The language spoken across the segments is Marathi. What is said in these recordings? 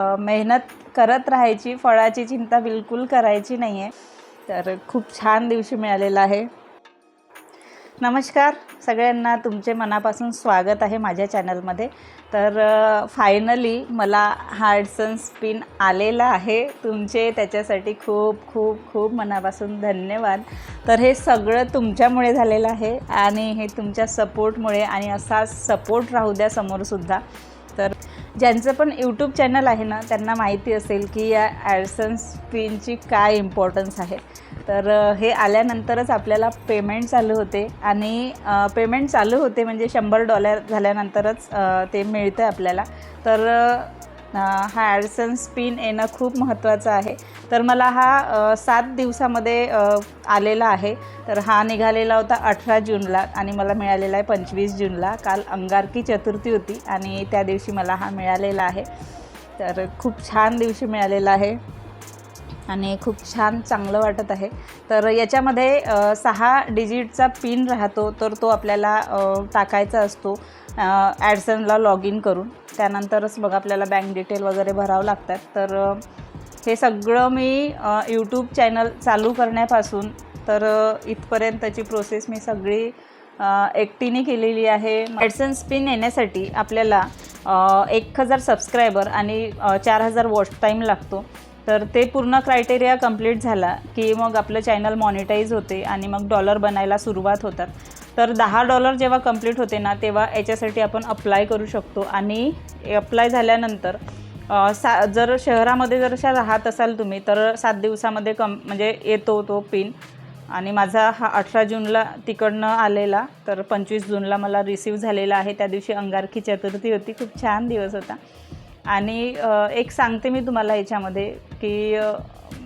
मेहनत करत राहायची फळाची चिंता बिलकुल करायची नाही आहे तर खूप छान दिवशी मिळालेला आहे. नमस्कार. सगळ्यांना तुमचे मनापासून स्वागत आहे माझ्या चॅनलमध्ये. तर फायनली मला हार्डसन स्पिन आलेला आहे. तुमचे त्याच्यासाठी खूप खूप खूप मनापासून धन्यवाद. तर हे सगळं तुमच्यामुळे झालेलं आहे आणि हे तुमच्या सपोर्टमुळे आणि असा सपोर्ट राहू द्या समोरसुद्धा. तर ज्यांचं पण यूट्यूब चॅनल आहे ना त्यांना माहिती असेल की या ॲडसन्स पिनची काय इम्पॉर्टन्स आहे. तर हे आल्यानंतरच आपल्याला पेमेंट चालू होते आणि पेमेंट चालू होते म्हणजे शंभर डॉलर झाल्यानंतरच ते मिळतं आपल्याला. तर हा ॲडसन स्पिन येणं खूप महत्त्वाचं आहे. तर मला हा सात दिवसामध्ये आलेला आहे. तर हा निघालेला होता अठरा जूनला आणि मला मिळालेला आहे पंचवीस जूनला. काल अंगारकी चतुर्थी होती आणि त्या दिवशी मला हा मिळालेला आहे. तर खूप छान दिवशी मिळालेला आहे. आणि खूप छान चांगलं वाटत आहे. तर याच्यामध्ये सहा डिजिटचा पिन राहतो तर तो आपल्याला टाकायचा असतो ॲडसनला लॉग इन करून. त्यानंतरच मग आपल्याला बँक डिटेल वगैरे भरावं लागतात. तर हे सगळं मी यूट्यूब चॅनल चालू करण्यापासून तर इथपर्यंतची प्रोसेस मी सगळी एकटीने केलेली आहे. ॲडसन स्पिन येण्यासाठी आपल्याला एक हजार सबस्क्रायबर आणि चार हजार वॉच टाईम लागतो. तर ते पूर्ण क्रायटेरिया कंप्लीट झाला की मग आपलं चॅनल मॉनिटाईज होते आणि मग डॉलर बनायला सुरुवात होतात. तर दहा डॉलर जेव्हा कंप्लीट होते ना तेव्हा याच्यासाठी आपण अप्लाय करू शकतो. आणि अप्लाय झाल्यानंतर सा जर शहरामध्ये जर अशा राहत असाल तुम्ही तर सात दिवसामध्ये कम म्हणजे येतो तो पिन आणि माझा हा अठरा जूनला तिकडनं आलेला तर पंचवीस जूनला मला रिसीव झालेला आहे. त्या दिवशी अंगारखी चतुर्थी होती. खूप छान दिवस होता. आणि एक सांगते मी तुम्हाला याच्यामध्ये की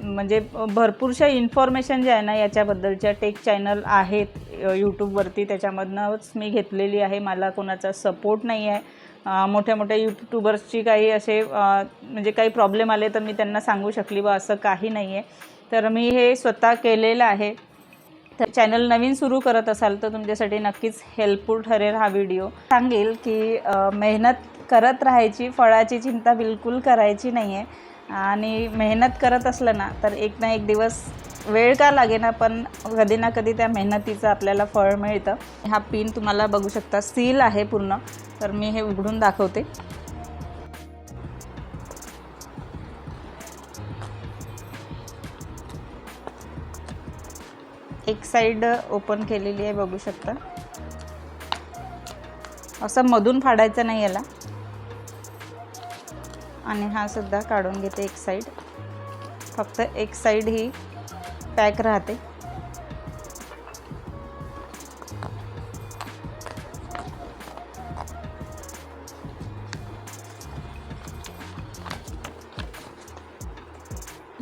म्हणजे भरपूरशा इन्फॉर्मेशन जे आहे ना याच्याबद्दलच्या टेक चॅनल आहेत यूट्यूबवरती त्याच्यामधनंच मी घेतलेली आहे. मला कोणाचा सपोर्ट नाही आहे. मोठ्या मोठ्या यूट्यूबर्सची काही असे म्हणजे काही प्रॉब्लेम आले तर मी त्यांना सांगू शकली बा असं काही नाही आहे. तर मी हे स्वतः केलेलं आहे. तर चॅनल नवीन सुरू करत असाल तर तुमच्यासाठी नक्कीच हेल्पफुल ठरेल हा व्हिडिओ सांगेल की मेहनत करत राहायची फळाची चिंता बिलकुल करायची नाही आहे आणि मेहनत करत असलं ना तर एक ना एक दिवस वेळ का लागेना पण कधी ना कधी त्या मेहनतीचं आपल्याला फळ मिळतं. हा पिन तुम्हाला बघू शकता सील आहे पूर्ण. तर मी हे उघडून दाखवते. एक साईड ओपन केलेली आहे बघू शकता. असं मधून फाडायचं नाही याला. आणि हा सुद्धा काढून घेते एक साईड फक्त एक साईड ही पॅक राहते.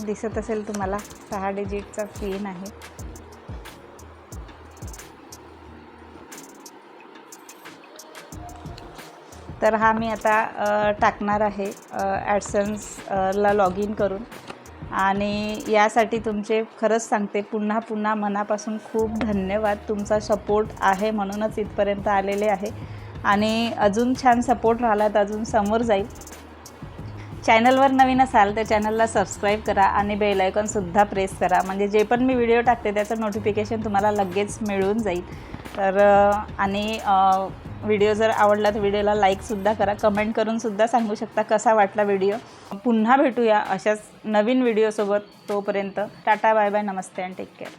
दिसत असेल तुम्हाला सहा डिजिटचा पिन आहे. तर हा मी आता टाकणार आहे ॲडसन्सला लॉग इन करून. आणि यासाठी तुमचे खरंच सांगते पुन्हा पुन्हा मनापासून खूप धन्यवाद. तुमचा सपोर्ट आहे म्हणूनच इथपर्यंत आलेले आहे. आणि अजून छान सपोर्ट राहिला तर अजून समोर जाईल. चॅनलवर नवीन असाल तर चॅनलला सबस्क्राईब करा आणि बेल आयकॉनसुद्धा प्रेस करा. म्हणजे जे पण मी व्हिडिओ टाकते त्याचं नोटिफिकेशन तुम्हाला लगेच मिळून जाईल. तर आणि व्हिडिओ जर आवडला तर व्हिडिओला लाईकसुद्धा करा. कमेंट करूनसुद्धा सांगू शकता कसा वाटला व्हिडिओ पुन्हा भेटूया अशाच नवीन व्हिडिओसोबत तोपर्यंत. टाटा बाय बाय नमस्ते अँड टेक केअर